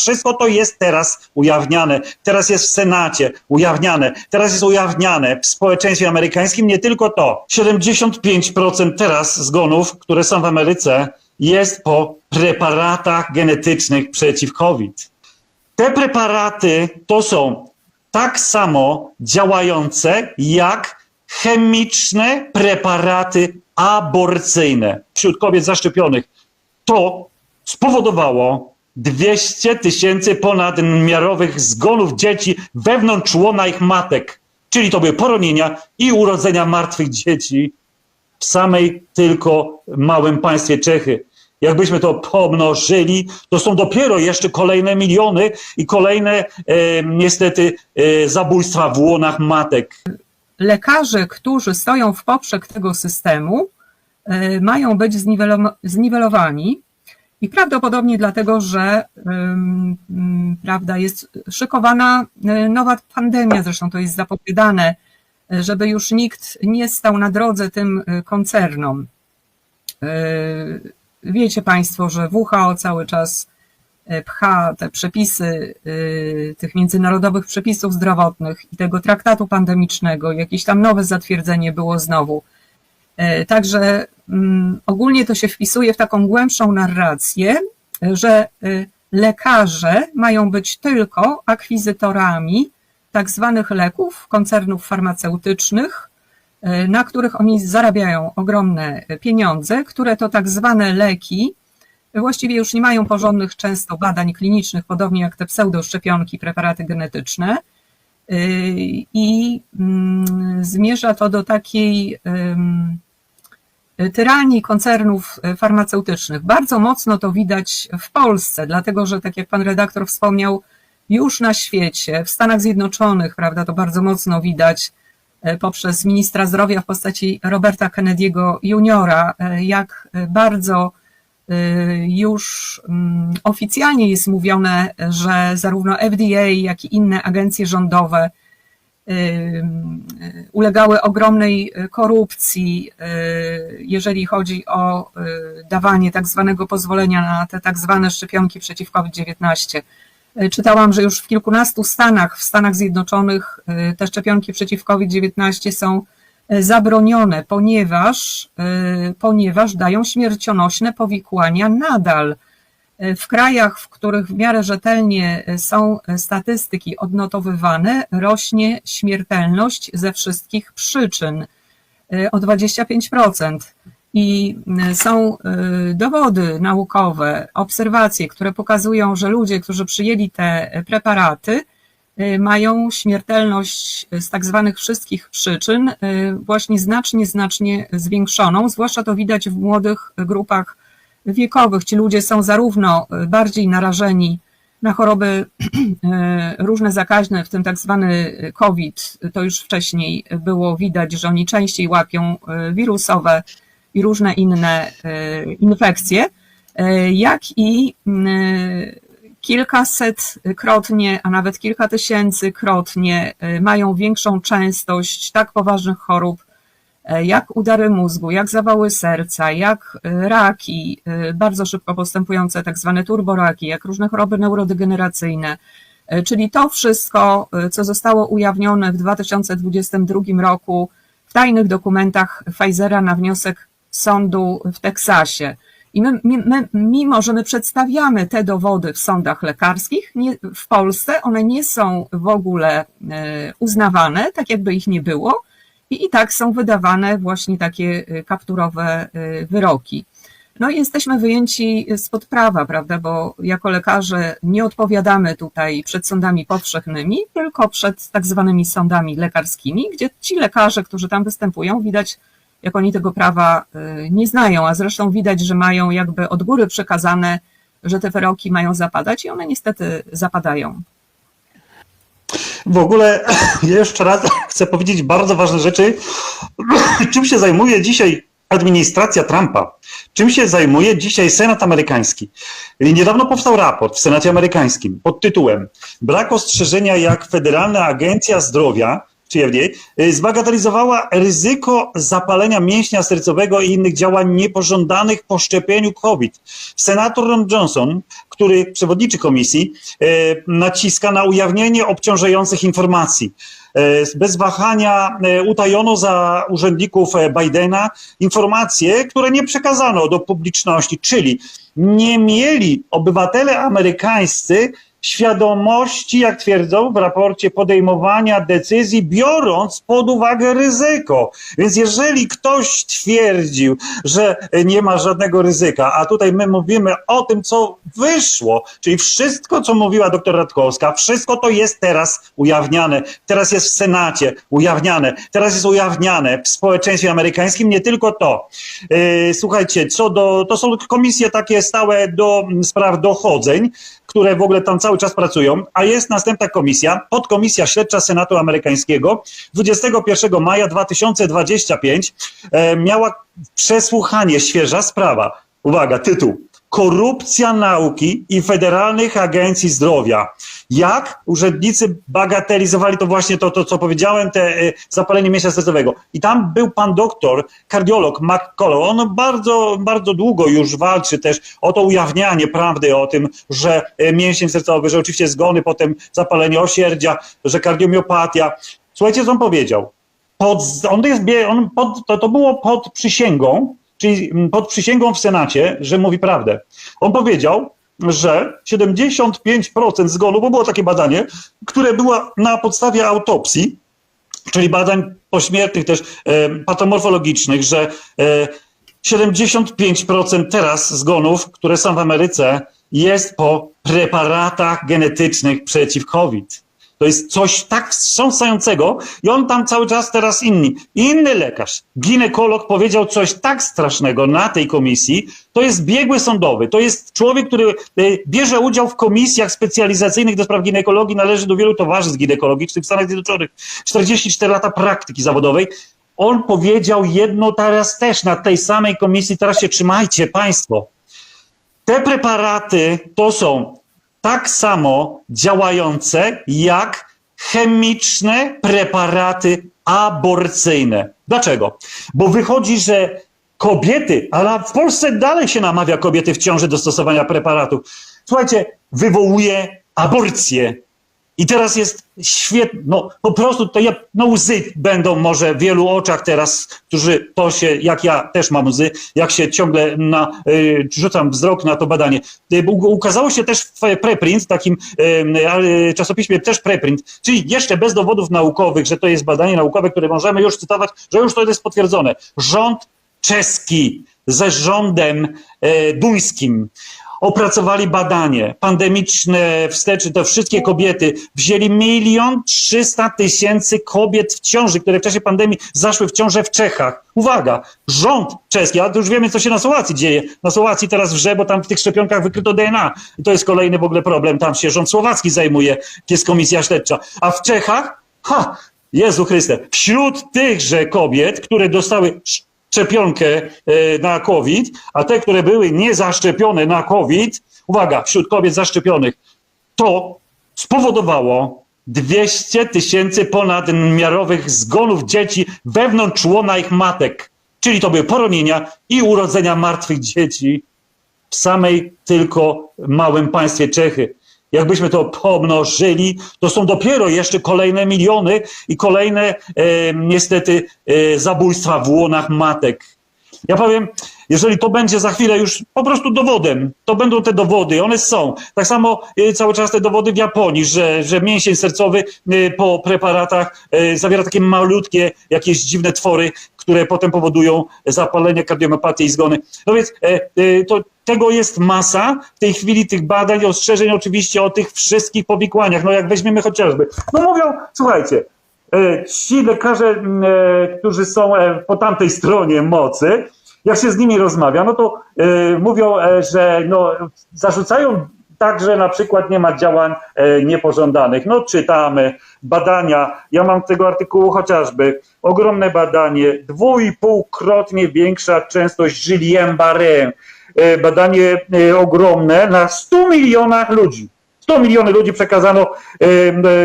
Wszystko to jest teraz ujawniane. Teraz jest w Senacie ujawniane. Teraz jest ujawniane w społeczeństwie amerykańskim. Nie tylko to. 75% teraz zgonów, które są w Ameryce, jest po preparatach genetycznych przeciw COVID. Te preparaty to są tak samo działające jak chemiczne preparaty aborcyjne wśród kobiet zaszczepionych. To spowodowało 200 tysięcy ponadmiarowych zgonów dzieci wewnątrz łona ich matek. Czyli to były poronienia i urodzenia martwych dzieci w samej tylko małym państwie Czechy. Jakbyśmy to pomnożyli, to są dopiero jeszcze kolejne miliony i kolejne e, niestety e, zabójstwa w łonach matek. lekarze, którzy stoją w poprzek tego systemu, e, mają być zniwelo- zniwelowani. I prawdopodobnie dlatego, że prawda, jest szykowana e, nowa pandemia, zresztą to jest zapowiadane, e, żeby już nikt nie stał na drodze tym e, koncernom. Wiecie Państwo, że WHO cały czas pcha te przepisy tych międzynarodowych przepisów zdrowotnych i tego traktatu pandemicznego, jakieś tam nowe zatwierdzenie było znowu. Także ogólnie to się wpisuje w taką głębszą narrację, że y, lekarze mają być tylko akwizytorami tak zwanych leków koncernów farmaceutycznych, e, na których oni zarabiają ogromne pieniądze, które to tak zwane leki właściwie już nie mają porządnych często badań klinicznych, podobnie jak te pseudoszczepionki, preparaty genetyczne. Yy, I mm, zmierza to do takiej tyranii koncernów farmaceutycznych. Bardzo mocno to widać w Polsce, dlatego że, tak jak pan redaktor wspomniał, już na świecie, w Stanach Zjednoczonych, prawda, to bardzo mocno widać e, poprzez ministra zdrowia w postaci Roberta Kennedy'ego juniora, e, jak bardzo już mm, oficjalnie jest mówione, że zarówno FDA, jak i inne agencje rządowe ulegały ogromnej korupcji, y, jeżeli chodzi o y, dawanie tak zwanego pozwolenia na te tak zwane szczepionki przeciw COVID-19. Y, Czytałam, że już w kilkunastu stanach, w Stanach Zjednoczonych, y, te szczepionki przeciw COVID-19 są y, zabronione, ponieważ, y, ponieważ dają śmiercionośne powikłania nadal. Y, W krajach, w których w miarę rzetelnie y, są y, statystyki odnotowywane, rośnie śmiertelność ze wszystkich przyczyn o 25%. I są dowody naukowe, obserwacje, które pokazują, że ludzie, którzy przyjęli te preparaty, mają śmiertelność z tak zwanych wszystkich przyczyn właśnie znacznie, znacznie zwiększoną. Zwłaszcza to widać w młodych grupach wiekowych. Ci ludzie są zarówno y, bardziej narażeni na choroby y, różne zakaźne, w tym tak zwany COVID. To już wcześniej było widać, że oni częściej łapią wirusowe i różne inne infekcje, jak i y, kilkasetkrotnie, a nawet kilka tysięcy krotnie mają większą częstość tak poważnych chorób, jak udary mózgu, jak zawały serca, jak y, raki, y, bardzo szybko postępujące tak zwane turboraki, jak różne choroby neurodegeneracyjne. Czyli to wszystko, co zostało ujawnione w 2022 roku w tajnych dokumentach Pfizera na wniosek sądu w Teksasie. I my, my, mimo, że my przedstawiamy te dowody w sądach lekarskich, nie, w Polsce one nie są w ogóle e, uznawane, tak jakby ich nie było, i i tak są wydawane właśnie takie e, kapturowe e, wyroki. No i jesteśmy wyjęci spod prawa, prawda, bo jako lekarze nie odpowiadamy tutaj przed sądami powszechnymi, tylko przed tak zwanymi sądami lekarskimi, gdzie ci lekarze, którzy tam występują, widać jak oni tego prawa y, nie znają, a zresztą widać, że mają jakby od góry przekazane, że te wyroki mają zapadać i one niestety zapadają. W ogóle jeszcze raz chcę powiedzieć bardzo ważne rzeczy. Czym się zajmuje dzisiaj administracja Trumpa? Czym się zajmuje dzisiaj Senat amerykański? Niedawno powstał raport w Senacie amerykańskim pod tytułem Brak ostrzeżenia, jak Federalna Agencja Zdrowia czy FDA, y, zbagatelizowała ryzyko zapalenia mięśnia sercowego i innych działań niepożądanych po szczepieniu COVID. Senator Ron Johnson, który przewodniczy komisji, y, naciska na ujawnienie obciążających informacji. Y, Bez wahania y, utajono za urzędników e, Bidena informacje, które nie przekazano do publiczności, czyli nie mieli obywatele amerykańscy świadomości, jak twierdzą w raporcie, podejmowania decyzji, biorąc pod uwagę ryzyko. Więc jeżeli ktoś twierdził, że nie ma żadnego ryzyka, a tutaj my mówimy o tym, co wyszło, czyli wszystko, co mówiła doktor Radkowska, wszystko to jest teraz ujawniane, teraz jest w Senacie ujawniane, teraz jest ujawniane w społeczeństwie amerykańskim, nie tylko to. Yy, Słuchajcie, co do, to są komisje takie stałe do spraw dochodzeń, które w ogóle tam cały czas pracują, a jest następna komisja, podkomisja śledcza Senatu Amerykańskiego. 21 maja 2025 e, miała przesłuchanie, świeża sprawa. Uwaga, tytuł. Korupcja nauki i federalnych agencji zdrowia. Jak urzędnicy bagatelizowali to właśnie to, to co powiedziałem, te e, zapalenie mięśnia sercowego. I tam był pan doktor, kardiolog McCullough. On bardzo, bardzo długo już walczy też o to ujawnianie prawdy o tym, że e, mięsień sercowy, że oczywiście zgony, potem zapalenie osierdzia, że kardiomiopatia. Słuchajcie, co on powiedział. Pod, on jest, on pod, to, to było pod przysięgą, czyli mm, pod przysięgą w Senacie, że mówi prawdę. On powiedział, że 75% zgonów, bo było takie badanie, które było na podstawie autopsji, czyli badań pośmiertnych też e, patomorfologicznych, że e, 75% teraz zgonów, które są w Ameryce, jest po preparatach genetycznych przeciw COVID. To jest coś tak wstrząsającego i on tam cały czas teraz inni. Inny lekarz, ginekolog powiedział coś tak strasznego na tej komisji, to jest biegły sądowy, to jest człowiek, który e, bierze udział w komisjach specjalizacyjnych do spraw ginekologii, należy do wielu towarzystw ginekologicznych w Stanach Zjednoczonych, 44 lata praktyki zawodowej. On powiedział jedno teraz też na tej samej komisji, teraz się trzymajcie państwo. Te preparaty to są tak samo działające jak chemiczne preparaty aborcyjne. Dlaczego? Bo wychodzi, że kobiety, ale w Polsce dalej się namawia kobiety w ciąży do stosowania preparatów. Słuchajcie, wywołuje aborcję. I teraz jest świetnie, no po prostu to ja, no łzy będą może w wielu oczach teraz, którzy to się, jak ja też mam łzy, jak się ciągle na, y, rzucam wzrok na to badanie. Y, ukazało się też w preprint, takim y, czasopiśmie też preprint, czyli jeszcze bez dowodów naukowych, że to jest badanie naukowe, które możemy już cytować, że już to jest potwierdzone. Rząd czeski ze rządem e, duńskim opracowali badanie pandemiczne wstecz, to wszystkie kobiety wzięli milion trzysta tysięcy kobiet w ciąży, które w czasie pandemii zaszły w ciążę w Czechach. Uwaga, rząd czeski, a już wiemy, co się na Słowacji dzieje. Na Słowacji teraz wrze, bo tam w tych szczepionkach wykryto DNA. I to jest kolejny w ogóle problem. Tam się rząd słowacki zajmuje, jest komisja śledcza. A w Czechach, ha, Jezu Chryste, wśród tychże kobiet, które dostały szczepionkę e, na COVID, a te, które były niezaszczepione na COVID, uwaga, wśród kobiet zaszczepionych, to spowodowało 200 tysięcy ponadmiarowych zgonów dzieci wewnątrz łona ich matek. Czyli to były poronienia i urodzenia martwych dzieci w samej tylko małym państwie Czechy. Jakbyśmy to pomnożyli, to są dopiero jeszcze kolejne miliony i kolejne e, niestety e, zabójstwa w łonach matek. Ja powiem, jeżeli to będzie za chwilę już po prostu dowodem, to będą te dowody, one są. Tak samo e, cały czas te dowody w Japonii, że, że mięsień sercowy e, po preparatach e, zawiera takie malutkie, jakieś dziwne twory, które potem powodują zapalenie, kardiomopatię i zgony. No więc e, e, to, tego jest masa. W tej chwili tych badań, ostrzeżeń oczywiście o tych wszystkich powikłaniach. No jak weźmiemy chociażby. No mówią, słuchajcie, e, ci lekarze, m, e, którzy są po tamtej stronie mocy, jak się z nimi rozmawia, no to mówią, że no, zarzucają także na przykład nie ma działań e, niepożądanych. No czytamy, badania, ja mam tego artykułu chociażby, ogromne badanie, dwójpółkrotnie większa częstość Julien Barré, e, badanie e, ogromne na 100 milionach ludzi. 100 miliony ludzi przekazano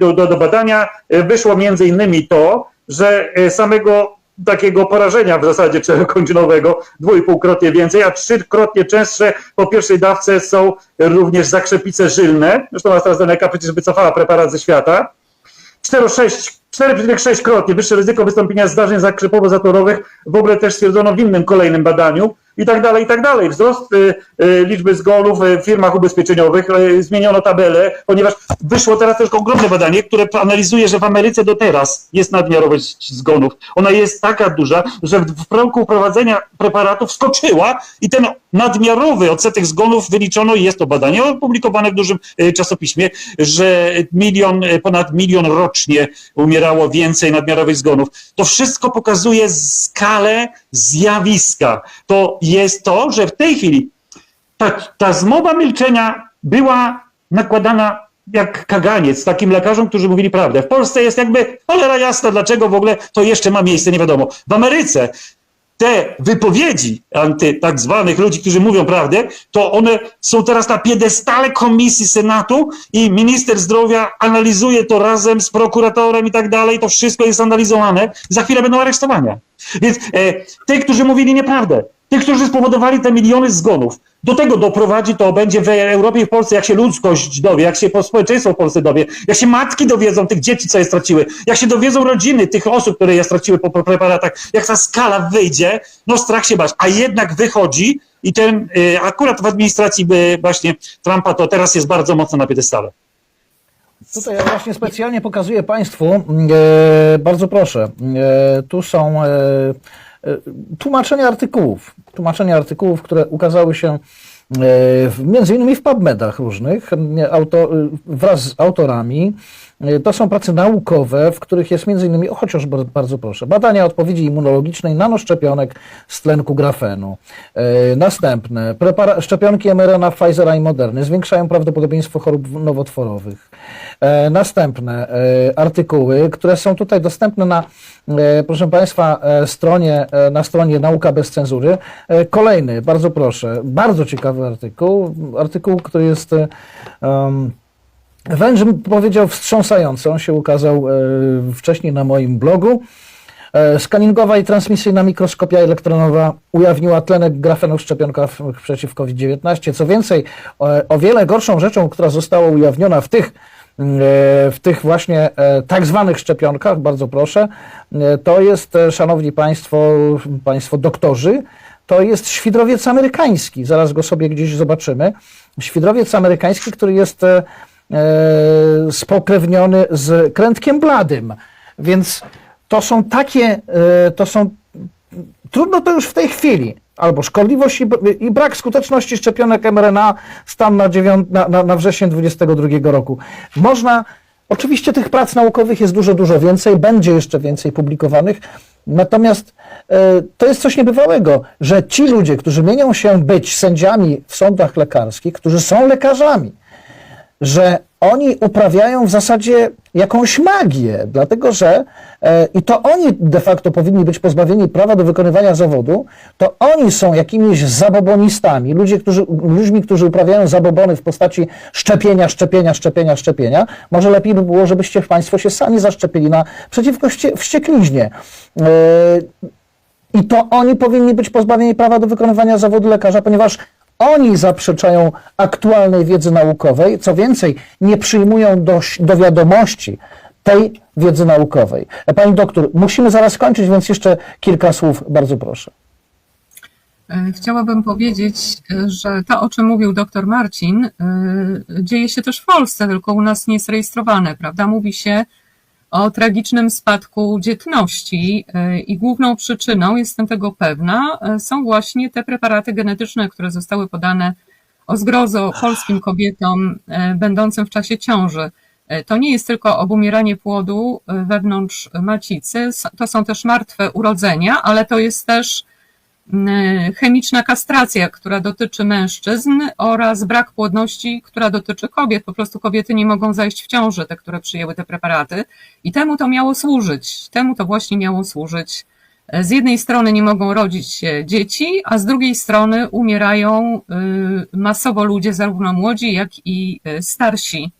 do, do, do badania. Wyszło między innymi to, że samego takiego porażenia w zasadzie czterokończynowego dwójpółkrotnie więcej, a trzykrotnie częstsze po pierwszej dawce są również zakrzepice żylne. Zresztą AstraZeneca przecież wycofała preparat ze świata. 4,6 4,6-krotnie wyższe ryzyko wystąpienia zdarzeń zakrzepowo-zatorowych w ogóle też stwierdzono w innym kolejnym badaniu i tak dalej, i tak dalej. Wzrost y, y, liczby zgonów w firmach ubezpieczeniowych, y, zmieniono tabelę, ponieważ wyszło teraz też ogromne badanie, które analizuje, że w Ameryce do teraz jest nadmiarowość zgonów. Ona jest taka duża, że w, roku wprowadzenia preparatów skoczyła i ten nadmiarowy odsetek zgonów wyliczono, jest to badanie opublikowane w dużym y, czasopiśmie, że milion, y, ponad milion rocznie umierało więcej nadmiarowych zgonów. To wszystko pokazuje skalę zjawiska. To jest to, że w tej chwili ta, ta zmowa milczenia była nakładana jak kaganiec takim lekarzom, którzy mówili prawdę. W Polsce jest jakby cholera jasna, dlaczego w ogóle to jeszcze ma miejsce, nie wiadomo. W Ameryce te wypowiedzi anty tak zwanych ludzi, którzy mówią prawdę, to one są teraz na piedestale komisji Senatu i minister zdrowia analizuje to razem z prokuratorem i tak dalej. To wszystko jest analizowane. Za chwilę będą aresztowania. Więc e, tych, którzy mówili nieprawdę, tych, którzy spowodowali te miliony zgonów, do tego doprowadzi to będzie w Europie i w Polsce, jak się ludzkość dowie, jak się społeczeństwo w Polsce dowie, jak się matki dowiedzą tych dzieci, co je straciły, jak się dowiedzą rodziny tych osób, które je straciły po, preparatach, jak ta skala wyjdzie, no strach się bać, a jednak wychodzi i ten, y, akurat w administracji y, właśnie Trumpa to teraz jest bardzo mocno na piedestale. Tutaj ja właśnie specjalnie pokazuję Państwu, e, bardzo proszę, e, tu są e, e, tłumaczenia artykułów, tłumaczenia artykułów, które ukazały się e, między innymi w PubMedach różnych, e, auto, wraz z autorami. E, To są prace naukowe, w których jest innymi, o, chociaż bar- bardzo proszę, badania odpowiedzi immunologicznej nanoszczepionek z tlenku grafenu. E, Następne, szczepionki mRNA Pfizera i Moderny zwiększają prawdopodobieństwo chorób nowotworowych. E, Następne artykuły, które są tutaj dostępne na, proszę Państwa, stronie, na stronie Nauka bez cenzury. Kolejny, bardzo proszę, bardzo ciekawy artykuł, artykuł, który jest um, bym powiedział wstrząsający. On się ukazał e, wcześniej na moim blogu. E, Skaningowa i transmisyjna mikroskopia elektronowa ujawniła tlenek grafenu w szczepionkach przeciw COVID-19. Co więcej, o, wiele gorszą rzeczą, która została ujawniona w tych, e, w tych właśnie tak zwanych szczepionkach, bardzo proszę, to jest, szanowni państwo, państwo doktorzy, to jest świdrowiec amerykański. Zaraz go sobie gdzieś zobaczymy. Świdrowiec amerykański, który jest spokrewniony z krętkiem bladym. Więc to są takie, e, to są, trudno to już w tej chwili, albo szkodliwość i, i brak skuteczności szczepionek mRNA, stan na, na, na, na wrzesień 2022 roku. Można, oczywiście tych prac naukowych jest dużo, dużo więcej, będzie jeszcze więcej publikowanych, natomiast e, to jest coś niebywałego, że ci ludzie, którzy mienią się być sędziami w sądach lekarskich, którzy są lekarzami, że oni uprawiają w zasadzie jakąś magię, dlatego że e, i to oni de facto powinni być pozbawieni prawa do wykonywania zawodu, to oni są jakimiś zabobonistami, ludzie, którzy, ludźmi, którzy uprawiają zabobony w postaci szczepienia, szczepienia, szczepienia, szczepienia. Może lepiej by było, żebyście Państwo się sami zaszczepili na, przeciwko wście, wściekliźnie. E, i to oni powinni być pozbawieni prawa do wykonywania zawodu lekarza, ponieważ oni zaprzeczają aktualnej wiedzy naukowej. Co więcej, nie przyjmują do, do wiadomości tej wiedzy naukowej. Pani doktor, musimy zaraz kończyć, więc jeszcze kilka słów, bardzo proszę. E, Chciałabym powiedzieć, że to, o czym mówił dr Marcin, e, dzieje się też w Polsce, tylko u nas nie jest rejestrowane, prawda? Mówi się o tragicznym spadku dzietności e, i główną przyczyną, jestem tego pewna, e, są właśnie te preparaty genetyczne, które zostały podane o zgrozo polskim kobietom e, będącym w czasie ciąży. To nie jest tylko obumieranie płodu wewnątrz macicy, to są też martwe urodzenia, ale to jest też chemiczna kastracja, która dotyczy mężczyzn oraz brak płodności, która dotyczy kobiet. Po prostu kobiety nie mogą zajść w ciąży, te, które przyjęły te preparaty. I temu to miało służyć. Temu to właśnie miało służyć Z jednej strony nie mogą rodzić się dzieci, a z drugiej strony umierają y, masowo ludzie, zarówno młodzi, jak i y, starsi.